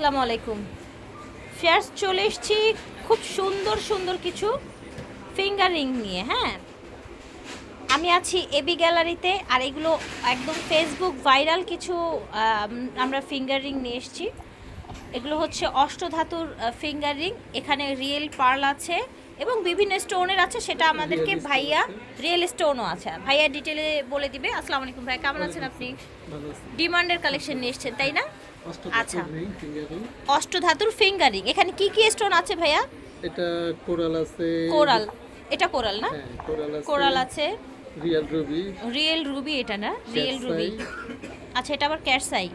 আসসালামু আলাইকুম। ফেয়ার্স চলে এসছি খুব সুন্দর সুন্দর কিছু ফিঙ্গার রিং নিয়ে হ্যাঁ? আমি আছি এবি গ্যালারিতে আর এগুলো একদম ফেসবুক ভাইরাল কিছু আমরা ফিঙ্গার রিং নিয়ে এসছি। এগুলো হচ্ছে অষ্টধাতুর ফিঙ্গার রিং। এখানে রিয়েল পার্ল আছে। এবং বিভিন্ন স্টোনের আছে সেটা আমাদেরকে ভাইয়া রিয়েল স্টোনও আছে। ভাইয়া ডিটেলে বলে দিবে। আসসালামু আলাইকুম ভাই কেমন আছেন আপনি? ডিমান্ডের কালেকশন নিয়ে এসেছেন তাই না? আচ্ছা। অষ্টধাতুর ফিঙ্গারিং এখানে কি কি স্টোন আছে ভাইয়া? এটা কোরাল আছে। কোরাল। এটা কোরাল না? হ্যাঁ কোরাল আছে। Real Ruby. রিয়েল রুবি এটা না? Real ruby. আচ্ছা এটা আবার ক্যাটসাই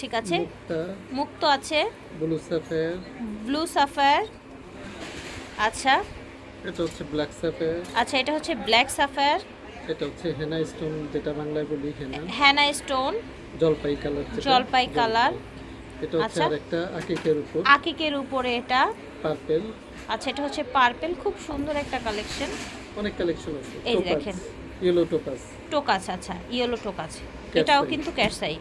ঠিক আছে? মুক্তা। মুক্ত আছে। ব্লু সাফায়ার ব্লু সাফায়ার আচ্ছা। এটা হচ্ছে ব্ল্যাক সাফায়ার আচ্ছা এটা হচ্ছে ব্ল্যাক সাফায়ার এটা হচ্ছে হেনা স্টোন যেটা বাংলায় বলি হেনা হ্যানা স্টোন জলপাই কালার জলপাই কালার এটা হচ্ছে আচ্ছা। আরেকটা আকিকের উপর। আকিকের উপরে এটা। পার্পেল আচ্ছা এটা হচ্ছে পার্পল খুব সুন্দর একটা কালেকশন অনেক কালেকশন আছে। এই দেখেন। ইয়েলো টোকাস টোকাস আচ্ছা। ইয়েলো টোকাস এটাও কিন্তু ক্যাটসাই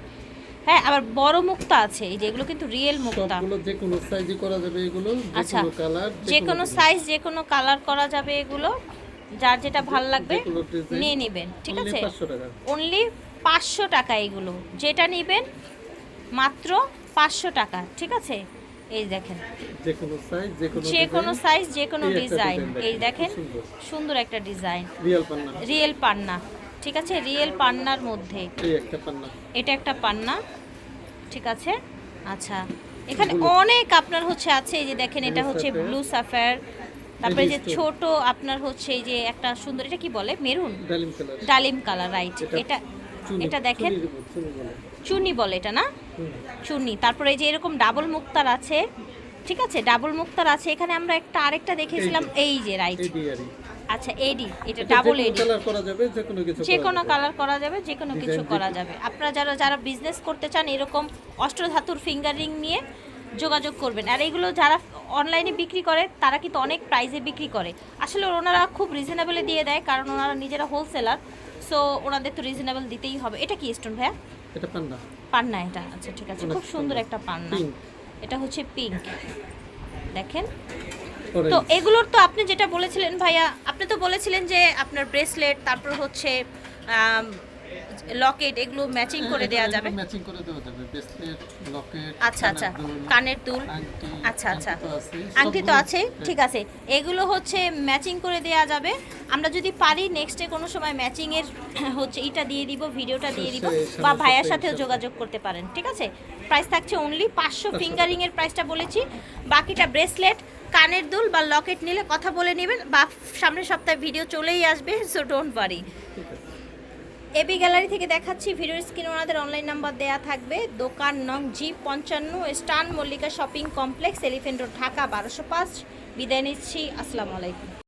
হ্যাঁ আবার বড় মুক্তা আছে এই যে এগুলো কিন্তু রিয়েল মুক্তা। সবগুলো যে কোনো সাইজে করা যাবে এগুলো যে আচ্ছা। কোনো কালার যে কোনো সাইজ যে কোনো কালার করা যাবে এগুলো যার যেটা ভালো লাগবে নিয়ে নেবেন ঠিক আছে? অনলি পাঁচশো টাকা এগুলো যেটা নেবেন মাত্র পাঁচশো টাকা ঠিক আছে? এই দেখেন। যে কোনো সাইজ যে কোনো ডিজাইন এই দেখেন সুন্দর। সুন্দর একটা ডিজাইন রিয়াল পান্না। রিয়েল পান্না। ঠিক আছে? রিয়েল পান্নার মধ্যে। এটা একটা পান্না। ঠিক আছে? আচ্ছা। এখানে অনেক আপনার হচ্ছে আছে এই যে দেখেন এটা হচ্ছে ব্লু সাফায়ার তারপরে যে. ছোট আপনার হচ্ছে এই যে একটা সুন্দর এটা কি বলে? মেরুন? ডালিম কালার রাইট এটা এটা দেখেন। চুনি বলে। এটা না। চুনি। তারপরে এই যে এরকম ডাবল মুক্তার আছে। ঠিক আছে? ডাবল মুক্তার আছে। এখানে আমরা একটা আরেকটা দেখেছিলাম। এই যে রাইট আচ্ছা এডি এটা ডাবল এডি কালার করা যাবে যে কোনো কিছু যে কোনো কালার করা যাবে যে কোনো কিছু করা যাবে। আপনারা যারা যারা বিজনেস করতে চান এরকম অষ্টধাতুর ফিঙ্গার রিং নিয়ে যোগাযোগ করবেন। আর এগুলো যারা অনলাইনে বিক্রি করে তারা কিন্তু অনেক প্রাইসে বিক্রি করে। আসলে ওনারা খুব রিজনেবলে দিয়ে দেয় কারণ ওনারা নিজেরা হোলসেলার সো ওনাদের তো রিজনেবল দিতেই হবে। এটা কি স্টোন ভাইয়া? এটা পান্না পান্না এটা? আচ্ছা ঠিক আছে। খুব সুন্দর। একটা পান্না। এটা হচ্ছে পিঙ্ক দেখেন। তো এগুলোর তো আপনি যেটা বলেছিলেন ভাইয়া আপনি তো বলেছিলেন যে আপনার ব্রেসলেট তারপর হচ্ছে লকেট এগুলো ম্যাচিং করে দেওয়া যাবে। ম্যাচিং করে দেওয়া যাবে। ব্রেসলেট লকেট আচ্ছা আচ্ছা। কানের দুল আচ্ছা আচ্ছা। আংটি তো আছে হ্যাঁ। ঠিক আছে। এগুলো হচ্ছে ম্যাচিং করে দেওয়া যাবে। আমরা যদি পারি নেক্সটে কোনো সময় ম্যাচিং এর হচ্ছে এটা দিয়ে দিব ভিডিওটা দিয়ে দিব বা ভাইয়ার সাথেও যোগাযোগ করতে পারেন ঠিক আছে? প্রাইস থাকছে অনলি পাঁচশো ফিঙ্গারিং এর প্রাইসটা বলেছি। বাকিটা ব্রেসলেট কানের দুল বা লকেট নিলে কথা বলে নেবেন। বা সামনের সপ্তাহে ভিডিও চলেই আসবে so don't worry AB gallery থেকে দেখাচ্ছি, ভিডিওর স্ক্রিনে ওনাদের অনলাইন নাম্বার দেয়া থাকবে। দোকান নং জি পঞ্চান্ন, স্টান Mallika shopping complex, elephant road, Dhaka বারোশো পাঁচ। বিদায় নিচ্ছি, আসসালামু আলাইকুম।